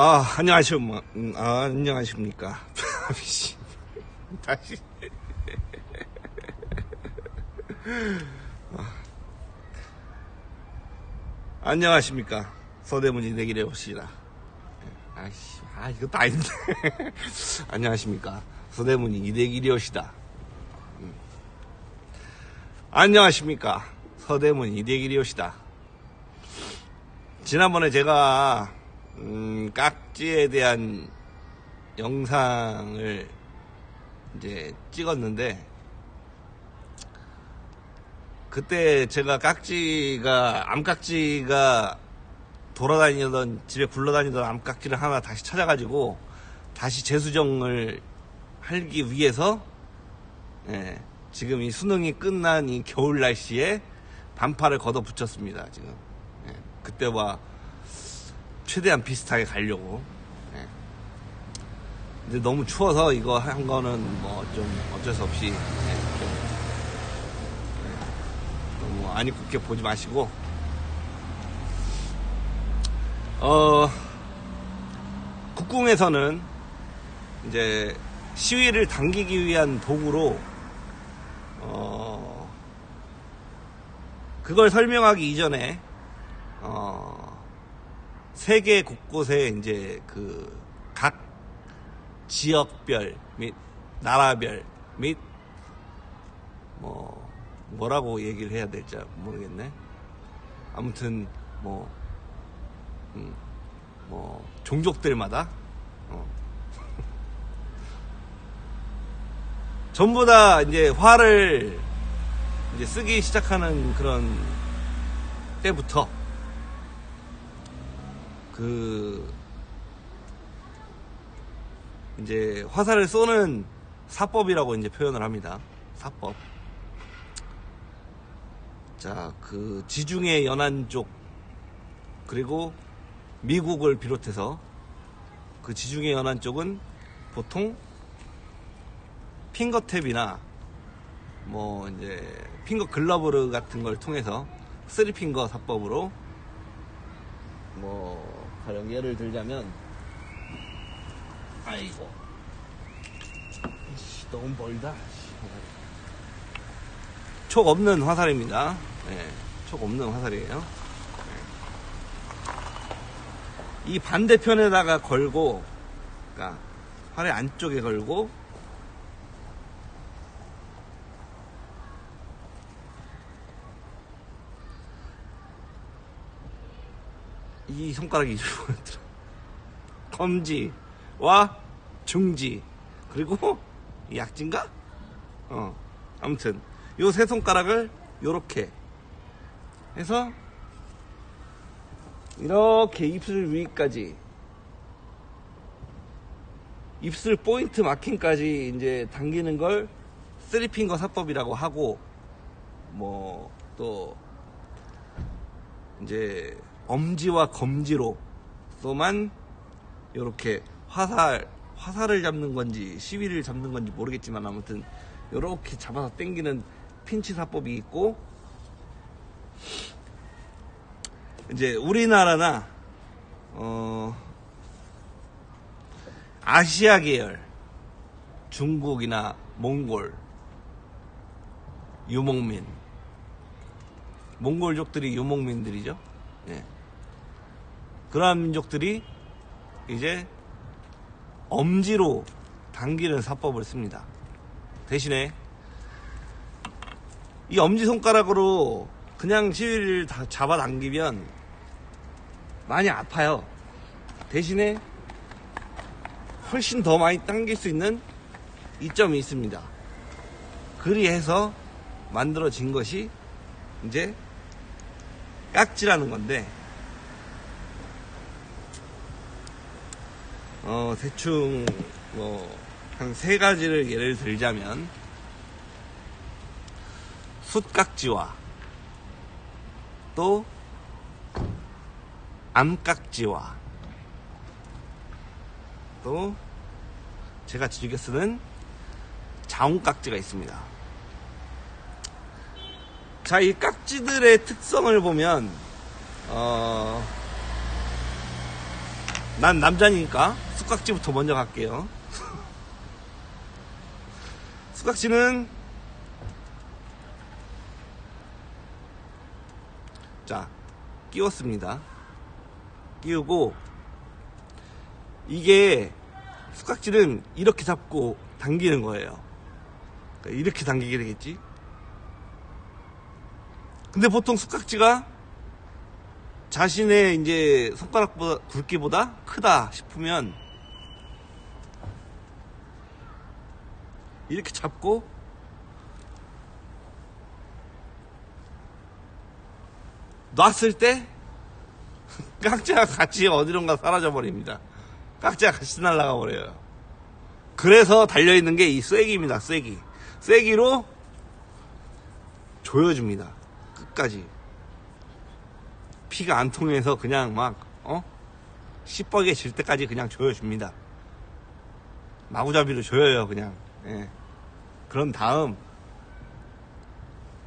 아, 안녕하십니까. 음, 아, 안녕하십니까. 씨, 다시. 아. 안녕하십니까. 서대문이 내기래 봅시다. 아이씨, 아, 이것도 아닌데. 안녕하십니까. 서대문이 이대길이오시다. 음. 안녕하십니까. 서대문 이대길이오시다. 지난번에 제가 음, 깍지에 대한 영상을 이제 찍었는데 그때 제가 깍지가 암깍지가 돌아다니던 집에 굴러다니던 암깍지를 하나 다시 찾아가지고 다시 재수정을 하기 위해서 예, 지금 이 수능이 끝난 이 겨울 날씨에 반팔을 걷어 붙였습니다 지금. 예, 그때와 최대한 비슷하게 가려고 예. 근데 너무 추워서 이거 한 거는 뭐 좀 어쩔 수 없이 예, 좀, 예, 너무 안 입고 보지 마시고 어 국궁에서는 이제 시위를 당기기 위한 도구로 어 그걸 설명하기 이전에 어 세계 곳곳에 이제 그 각 지역별 및 나라별 및 뭐 뭐라고 얘기를 해야 될지 모르겠네. 아무튼 뭐 음, 뭐 종족들마다 어. 전부 다 이제 화를 이제 쓰기 시작하는 그런 때부터 그 이제 화살을 쏘는 사법이라고 이제 표현을 합니다. 사법. 자, 그 지중해 연안 쪽 그리고 미국을 비롯해서 그 지중해 연안 쪽은 보통 핑거탭이나 뭐 이제 핑거 글러브 같은 걸 통해서 쓰리핑거 사법으로 뭐 가령 예를 들자면 아이고 너무 멀다 씨. 촉 없는 화살입니다 네, 촉 없는 화살이에요 네. 이 반대편에다가 걸고 그러니까 활의 안쪽에 걸고 이 손가락이 이렇더라 검지와 중지. 그리고 이 약지인가? 어 아무튼 요 세 손가락을 요렇게 해서 이렇게 입술 위까지 입술 포인트 마킹까지 이제 당기는 걸 쓰리핑거 사법이라고 하고 뭐 또 이제 엄지와 검지로서만 이렇게 화살 화살을 잡는 건지 시위를 잡는 건지 모르겠지만 아무튼 이렇게 잡아서 당기는 핀치 사법이 있고 이제 우리나라나 어 아시아 계열 중국이나 몽골 유목민 몽골족들이 유목민들이죠. 예. 그러한 민족들이 이제 엄지로 당기는 사법을 씁니다. 대신에 이 엄지손가락으로 그냥 시위를 다 잡아당기면 많이 아파요. 대신에 훨씬 더 많이 당길 수 있는 이점이 있습니다. 그리해서 만들어진 것이 이제 깍지라는 건데 어 대충 뭐 한 세 가지를 예를 들자면 숫깍지와 또 암깍지와 또 제가 즐겨 쓰는 자웅깍지가 있습니다. 자, 이 깍지들의 특성을 보면, 어, 난 남자니까 쑥깍지부터 먼저 갈게요. 쑥깍지는 자 끼웠습니다. 끼우고 이게 쑥깍지는 이렇게 잡고 당기는 거예요. 그러니까 이렇게 당기게 되겠지. 근데 보통 쑥깍지가 자신의 이제 손가락보다 굵기보다 크다 싶으면 이렇게 잡고 놨을 때 깍지가 같이 어디론가 사라져 버립니다. 깍지가 같이 날아가 버려요. 그래서 달려 있는 게 이 쐐기입니다, 쐐기. 쐐기로 조여줍니다. 끝까지. 피가 안 통해서 그냥 막, 어? 시뻘게 질 때까지 그냥 조여줍니다. 마구잡이로 조여요, 그냥. 예. 그런 다음,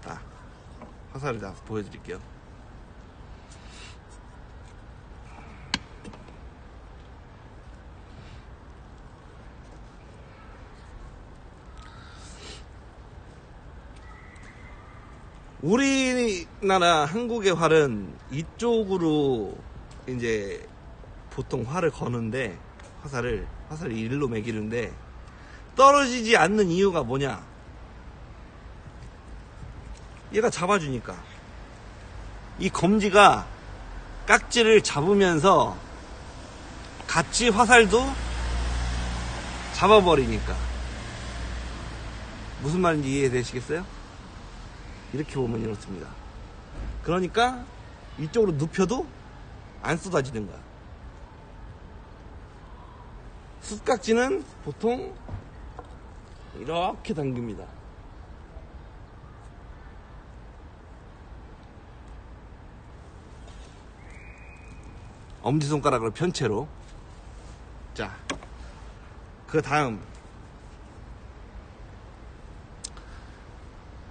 딱, 화살을 다 보여드릴게요. 우리나라 한국의 활은 이쪽으로 이제 보통 활을 거는데 화살을 화살을 일로 매기는데 떨어지지 않는 이유가 뭐냐? 얘가 잡아주니까 이 검지가 깍지를 잡으면서 같이 화살도 잡아버리니까 무슨 말인지 이해되시겠어요? 이렇게 보면 이렇습니다. 그러니까 이쪽으로 눕혀도 안 쏟아지는 거야. 숯깍지는 보통 이렇게 당깁니다. 엄지손가락으로 편채로. 자, 그 다음.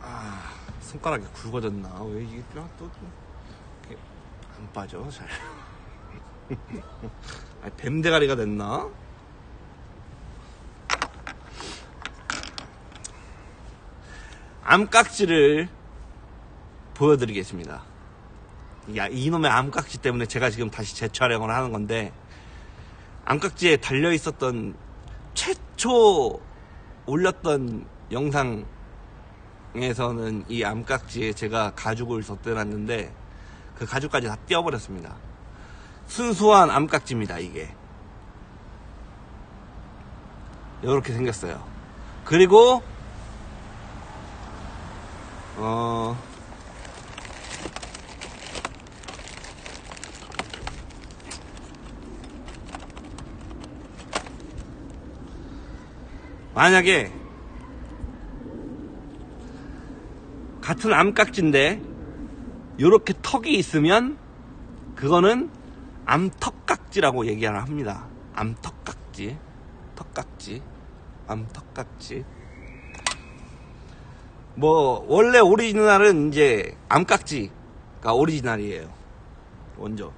아, 손가락이 굵어졌나? 왜 이게 뼈가 또, 좀 이렇게 안 빠져, 잘. 아, 뱀대가리가 됐나? 암깍지를 보여드리겠습니다. 야, 이놈의 암깍지 때문에 제가 지금 다시 재촬영을 하는 건데, 암깍지에 달려 있었던 최초 올렸던 영상 에서는 이 암깍지에 제가 가죽을 덧대놨는데, 그 가죽까지 다 떼어버렸습니다. 순수한 암깍지입니다, 이게. 이렇게 생겼어요. 그리고 어, 만약에 같은 암깍지인데 이렇게 턱이 있으면 그거는 암턱깍지라고 얘기를 합니다. 암턱깍지, 턱깍지, 암턱깍지. 뭐 원래 오리지널은 이제 암깍지가 오리지널이에요. 원조.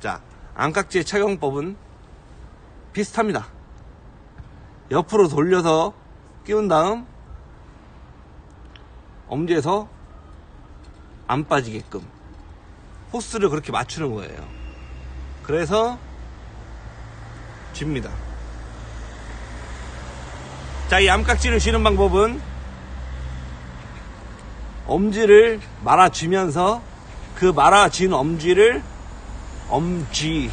자, 암깍지의 착용법은 비슷합니다. 옆으로 돌려서 끼운 다음 엄지에서 안 빠지게끔 호스를 그렇게 맞추는 거예요. 그래서 쥡니다. 자, 이 암깍지를 쥐는 방법은 엄지를 말아쥐면서 그 말아진 엄지를 엄쥐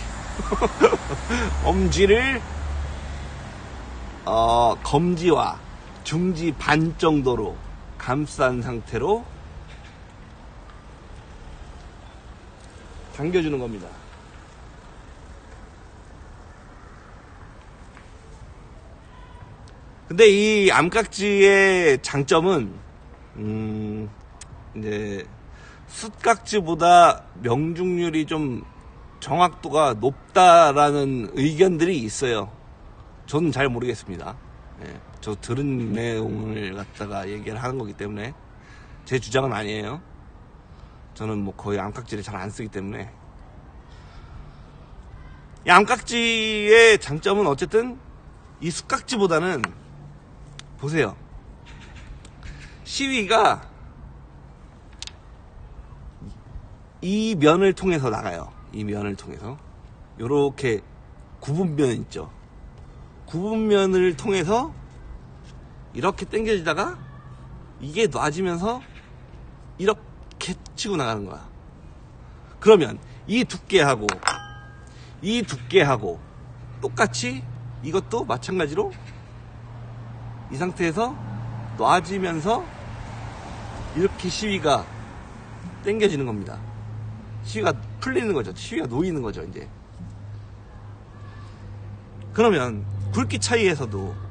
엄지를 어, 검지와 중지 반 정도로 감싼 상태로 당겨주는 겁니다. 근데 이 암깍지의 장점은 음, 이제 숯깍지보다 명중률이 좀 정확도가 높다라는 의견들이 있어요. 저는 잘 모르겠습니다. 예, 저 들은 내용을 갖다가 얘기를 하는 거기 때문에 제 주장은 아니에요. 저는 뭐 거의 암깍지를 잘 안 쓰기 때문에 이 암깍지의 장점은 어쨌든 이 숯깍지보다는 보세요. 시위가 이 면을 통해서 나가요. 이 면을 통해서. 요렇게 구분면 있죠. 구분면을 통해서 이렇게 당겨지다가 이게 놔지면서 이렇게 치고 나가는 거야. 그러면 이 두께하고 이 두께하고 똑같이 이것도 마찬가지로 이 상태에서 놔지면서 이렇게 시위가 당겨지는 겁니다. 시위가 풀리는 거죠. 시위가 놓이는 거죠, 이제. 그러면 굵기 차이에서도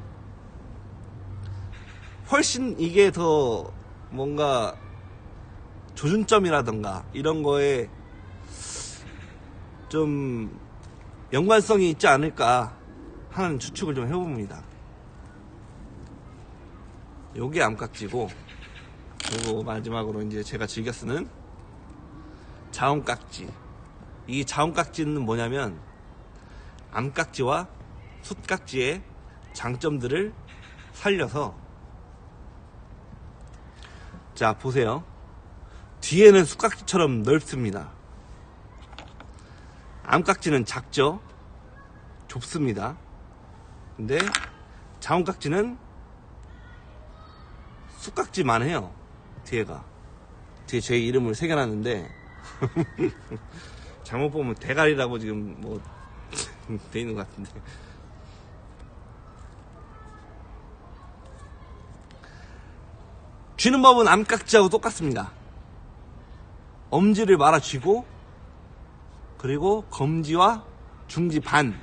훨씬 이게 더 뭔가 조준점이라던가 이런 거에 좀 연관성이 있지 않을까 하는 추측을 좀 해봅니다. 요게 암깍지고 그리고 마지막으로 이제 제가 즐겨 쓰는 자원깍지. 이 자원깍지는 뭐냐면 암깍지와 숯깍지의 장점들을 살려서 자 보세요. 뒤에는 숯깍지처럼 넓습니다. 암깍지는 작죠. 좁습니다. 근데 자원깍지는 숯깍지만 해요. 뒤에가. 뒤에 제 이름을 새겨놨는데 잘못 보면 대가리라고 지금 뭐 돼 있는 것 같은데. 쥐는 법은 암깍지하고 똑같습니다. 엄지를 말아 쥐고 그리고 검지와 중지 반으로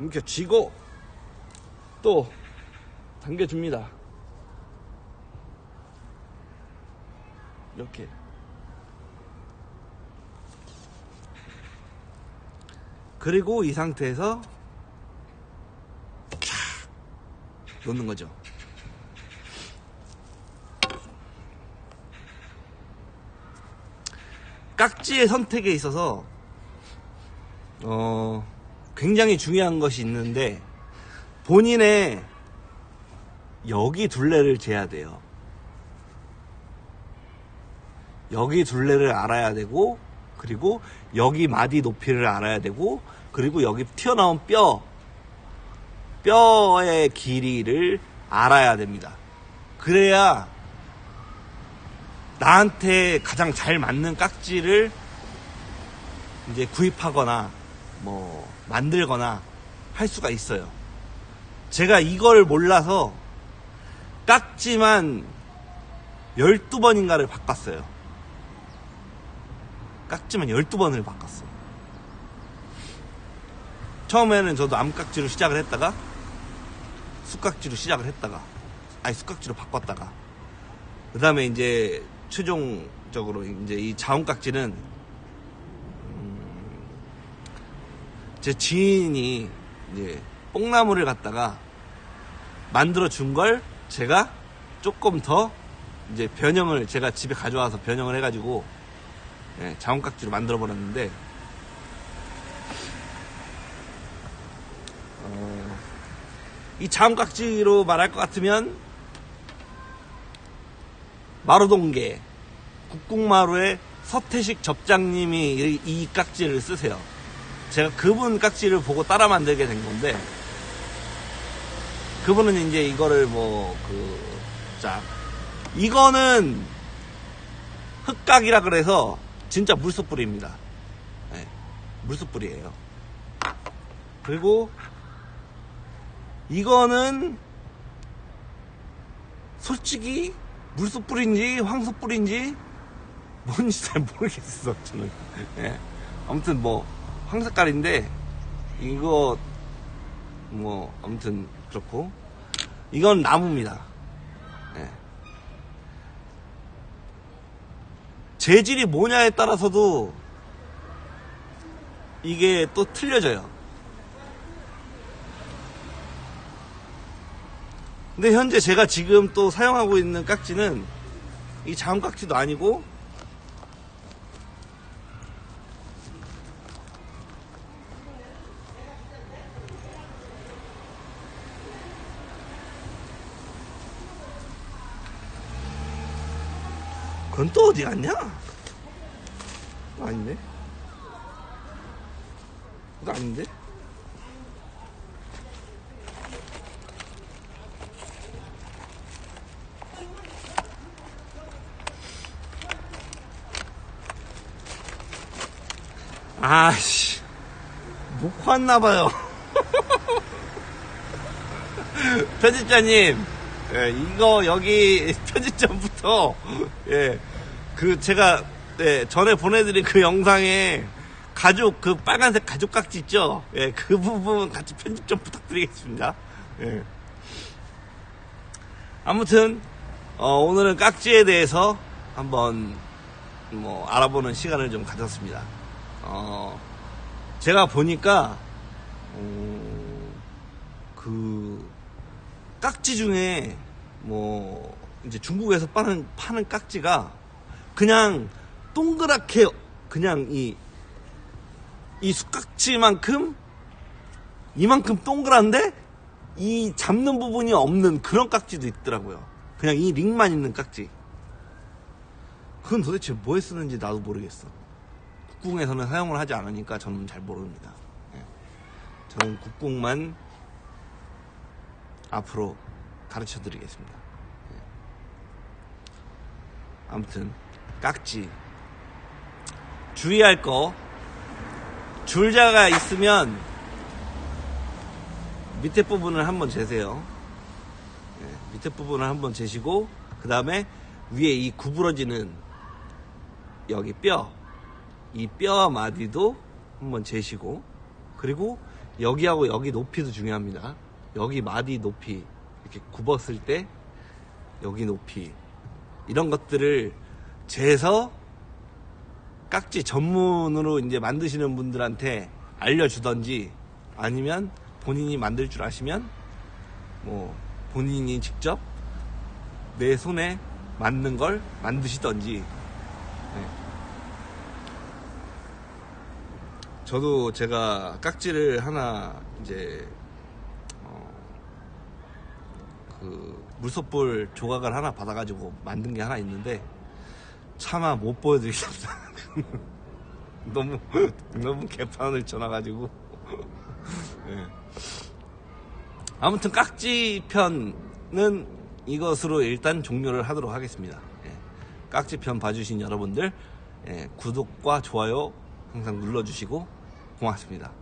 이렇게 쥐고 또 당겨줍니다. 이렇게 그리고 이 상태에서 쫙 놓는 거죠. 깍지의 선택에 있어서 어, 굉장히 중요한 것이 있는데 본인의 여기 둘레를 재야 돼요. 여기 둘레를 알아야 되고 그리고 여기 마디 높이를 알아야 되고 그리고 여기 튀어나온 뼈 뼈의 길이를 알아야 됩니다. 그래야 나한테 가장 잘 맞는 깍지를 이제 구입하거나 뭐 만들거나 할 수가 있어요. 제가 이걸 몰라서 깍지만 12번인가를 바꿨어요. 깍지만 12번을 바꿨어. 처음에는 저도 암깍지로 시작을 했다가 숯깍지로 시작을 했다가 아니 숯깍지로 바꿨다가 그 다음에 이제 최종적으로 이제 이 자원깍지는 음, 제 지인이 이제 뽕나무를 갖다가 만들어 준 걸 제가 조금 더 이제 변형을 제가 집에 가져와서 변형을 해가지고 예, 자원깍지로 만들어 버렸는데 어, 이 자원깍지로 말할 것 같으면 마루동계 국궁마루의 서태식 접장님이 이, 이 깍지를 쓰세요. 제가 그분 깍지를 보고 따라 만들게 된 건데 그분은 이제 이거를 뭐 그 자 이거는 흑각이라 그래서 진짜 물소뿌리입니다. 네, 물소뿌리예요. 그리고 이거는 솔직히 물소뿌리인지 황소뿌리인지 뭔지 잘 모르겠어 저는. 예. 아무튼 뭐 황색깔인데 이거 뭐 아무튼 그렇고 이건 나무입니다. 예. 재질이 뭐냐에 따라서도 이게 또 틀려져요. 근데 현재 제가 지금 또 사용하고 있는 깍지는 이 자음 깍지도 아니고 그건 또 어디 갔냐? 아닌데? 그거 아닌데? 아씨, 못 왔나봐요. 편집자님, 예, 이거 여기 편집점부터, 예, 그 제가, 네, 전에 보내드린 그 영상에 가죽, 그 빨간색 가죽 깍지 있죠? 예, 그 부분 같이 편집 좀 부탁드리겠습니다. 예. 아무튼, 어, 오늘은 깍지에 대해서 한번 뭐 알아보는 시간을 좀 가졌습니다. 어, 제가 보니까, 어, 그, 깍지 중에, 뭐, 이제 중국에서 파는, 파는 깍지가 그냥 동그랗게, 그냥 이, 이 숟깍지만큼, 이만큼 동그란데, 이 잡는 부분이 없는 그런 깍지도 있더라고요. 그냥 이 링만 있는 깍지. 그건 도대체 뭐에 쓰는지 나도 모르겠어. 국궁에서는 사용을 하지 않으니까 저는 잘 모릅니다. 예. 저는 국궁만 앞으로 가르쳐 드리겠습니다. 예. 아무튼 깍지 주의할 거 줄자가 있으면 밑에 부분을 한번 재세요. 예, 밑에 부분을 한번 재시고 그 다음에 위에 이 구부러지는 여기 뼈 이 뼈 마디도 한번 재시고 그리고 여기하고 여기 높이도 중요합니다. 여기 마디 높이 이렇게 굽었을 때 여기 높이 이런 것들을 재서 깍지 전문으로 이제 만드시는 분들한테 알려주던지 아니면 본인이 만들 줄 아시면 뭐 본인이 직접 내 손에 맞는 걸 만드시던지 네. 저도 제가 깍지를 하나 이제 어, 그 물소불 조각을 하나 받아가지고 만든 게 하나 있는데 차마 못 보여드리겠습니다. 너무 너무 개판을 쳐놔가지고 예. 아무튼 깍지 편은 이것으로 일단 종료를 하도록 하겠습니다. 예. 깍지 편 봐주신 여러분들 예, 구독과 좋아요 항상 눌러주시고 고맙습니다.